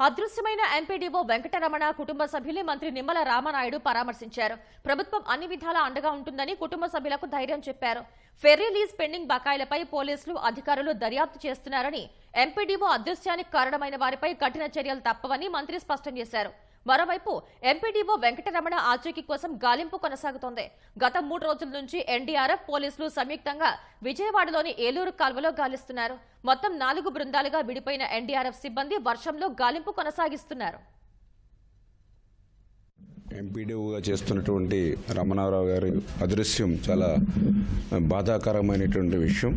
అదృశ్యమైన ఎంపీడీఓ వెంకటరమణ కుటుంబ సభ్యులు మంత్రి నిమ్మల రామనాయుడు పరామర్శించారు. ప్రభుత్వం అన్ని విధాలా అండగా ఉంటుందని కుటుంబ సభ్యులకు ధైర్యం చెప్పారు. ఫెర్రీ లీజ్ పెండింగ్ బకాయిలపై పోలీసులు అధికారులు దర్యాప్తు చేస్తున్నారని ఎంపీడీఓ అదృశ్యానికి కారణమైన వారిపై కఠిన చర్యలు తప్పవని మంత్రి స్పష్టం చేశారు. మరోవైపు ఎంపీడీఓ వెంకటరమణ ఆచూకీ కోసం గాలింపు కొనసాగుతోంది. గత మూడు రోజుల నుంచి ఎన్డీఆర్ఎఫ్ పోలీసులు సంయుక్తంగా విజయవాడలోని ఏలూరు కాల్వలో గాలిస్తున్నారు. మొత్తం నాలుగు బృందాలుగా విడిపోయిన ఎన్డీఆర్ఎఫ్ సిబ్బంది వర్షంలో గాలింపు కొనసాగిస్తున్నారు. ఎంపీడీఓగా చేస్తున్నటువంటి రమణారావు గారి అదృశ్యం చాలా బాధాకరమైనటువంటి విషయం.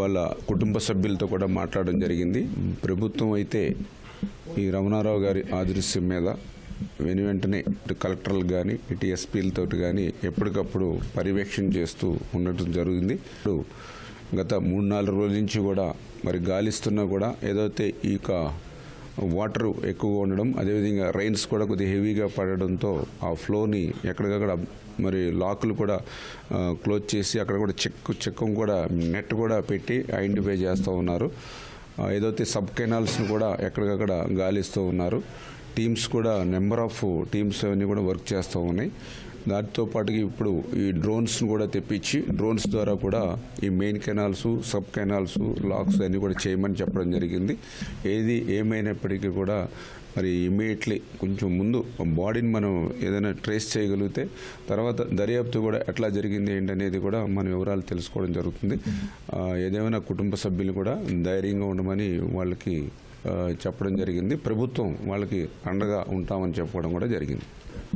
వాళ్ళ కుటుంబ సభ్యులతో కూడా మాట్లాడడం జరిగింది. ప్రభుత్వం అయితే ఈ రమణారావు గారి ఆదృశ్యం మీద వెను వెంటనే ఇటు కలెక్టర్లు కానీ ఇటు ఎస్పీలతో కానీ ఎప్పటికప్పుడు పర్యవేక్షణ చేస్తూ ఉండటం జరిగింది ఇప్పుడు గత మూడు నాలుగు రోజుల నుంచి కూడా మరి గాలిస్తున్నా కూడా ఏదైతే ఈ యొక్క వాటర్ ఎక్కువగా ఉండడం అదేవిధంగా రైన్స్ కూడా కొద్దిగా హెవీగా పడడంతో ఆ ఫ్లోని ఎక్కడికక్కడ మరి లాకులు కూడా క్లోజ్ చేసి అక్కడ కూడా చెక్ చెక్కం కూడా నెట్ కూడా పెట్టి ఐడెంటిఫై చేస్తూ ఉన్నారు. ఏదైతే సబ్ కెనాల్స్ను కూడా ఎక్కడికక్కడ గాలిస్తూ ఉన్నారు. టీమ్స్ కూడా నెంబర్ ఆఫ్ టీమ్స్ అవన్నీ కూడా వర్క్ చేస్తూ ఉన్నాయి. దాటితో పాటుగా ఇప్పుడు ఈ డ్రోన్స్ను కూడా తెప్పించి డ్రోన్స్ ద్వారా కూడా ఈ main canals sub canals locks అన్నీ కూడా చేయమని చెప్పడం జరిగింది. ఏది ఏమైనప్పటికీ కూడా మరి ఇమీడియట్లీ కొంచెం ముందు బాడీని మనం ఏదైనా ట్రేస్ చేయగలిగితే తర్వాత దర్యాప్తు కూడా ఎట్లా జరిగింది ఏంటనేది కూడా మన వివరాలు తెలుసుకోవడం జరుగుతుంది. ఏదేమైనా కుటుంబ సభ్యులు కూడా ధైర్యంగా ఉండమని వాళ్ళకి చెప్పడం జరిగింది. ప్రభుత్వం వాళ్ళకి అండగా ఉంటామని చెప్పడం కూడా జరిగింది.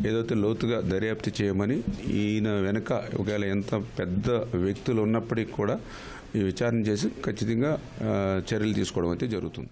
ఏదైతే లోతుగా దర్యాప్తు చేయమని ఈయన వెనక ఒకవేళ ఎంత పెద్ద వ్యక్తులు ఉన్నప్పటికీ కూడా ఈ విచారణ చేసి ఖచ్చితంగా చర్యలు తీసుకోవడం అయితే జరుగుతుంది.